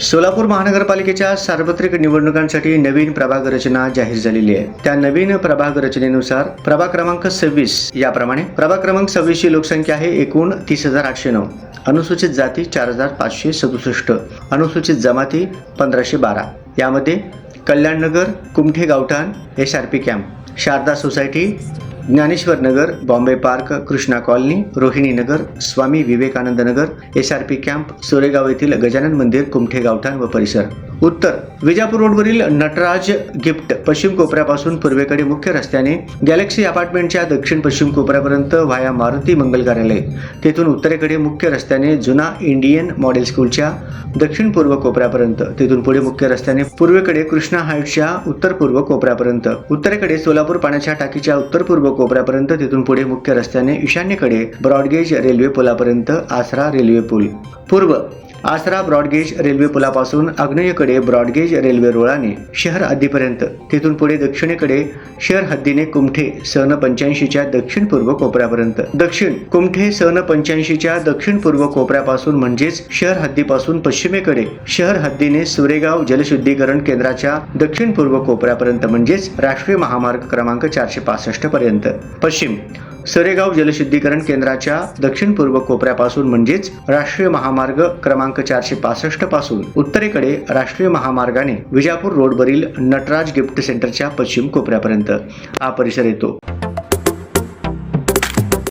सोलापूर महानगरपालिकेच्या सार्वत्रिक निवडणुकांसाठी नवीन प्रभाग रचना जाहीर झालेली आहे. त्या नवीन प्रभाग रचनेनुसार प्रभाग क्रमांक सव्वीस याप्रमाणे प्रभाग क्रमांक सव्वीस ची लोकसंख्या आहे एकूण तीस हजार आठशे नऊ. अनुसूचित जाती चार हजार पाचशे सदुसष्ट. अनुसूचित जमाती पंधराशे बारा. यामध्ये कल्याणनगर कुमठे गावठाण S R P camp Sharda society Dnyaneshwar Nagar Bombay park Krishna colony Rohini Nagar Swami Vivekanand Nagar S R P camp Soregaon येथील गजानन मंदिर कुमठे गावठाण व परिसर. उत्तर विजापूर रोडवरील नटराज गिफ्ट पश्चिम कोपऱ्यापासून पूर्वेकडे मुख्य रस्त्याने गॅलेक्सी अपार्टमेंटच्या दक्षिण पश्चिम कोपऱ्यापर्यंत व्हाया मारुती मंगल कार्यालय. तेथून उत्तरेकडे मुख्य रस्त्याने जुना इंडियन मॉडेल स्कूलच्या दक्षिण पूर्व कोपऱ्यापर्यंत तेथून पुढे मुख्य रस्त्याने पूर्वेकडे कृष्णा हाईट्सच्या उत्तर पूर्व कोपऱ्यापर्यंत उत्तरेकडे सोलापूर पाण्याच्या टाकीच्या उत्तर पूर्व कोपऱ्यापर्यंत तेथून पुढे मुख्य रस्त्याने ईशान्येकडे ब्रॉडगेज रेल्वे पुलापर्यंत आसरा रेल्वे पूल. पूर्व आसरा ब्रॉडगेज रेल्वे पुलापासून आग्नेयेकडे ब्रॉडगेज रेल्वे रुळाने शहर हद्दीपर्यंत तिथून पुढे दक्षिणेकडे शहर हद्दीने कुमठे सन पंच्याऐंशीच्या दक्षिण पूर्व कोपऱ्यापर्यंत. दक्षिण कुमठे सन पंच्याऐंशीच्या दक्षिण पूर्व कोपऱ्यापासून म्हणजेच शहर हद्दीपासून पश्चिमेकडे. शहर हद्दीने सुरेगाव जलशुद्धीकरण केंद्राच्या दक्षिण पूर्व कोपऱ्यापर्यंत म्हणजेच राष्ट्रीय महामार्ग क्रमांक चारशे पासष्ट पर्यंत. पश्चिम सरेगाव जलशुद्धीकरण केंद्राच्या दक्षिण पूर्व कोपऱ्यापासून म्हणजेच राष्ट्रीय महामार्ग क्रमांक चारशे पासष्टपासून उत्तरेकडे राष्ट्रीय महामार्गाने विजापूर रोडवरील नटराज गिफ्ट सेंटरच्या पश्चिम कोपऱ्यापर्यंत हा परिसर येतो.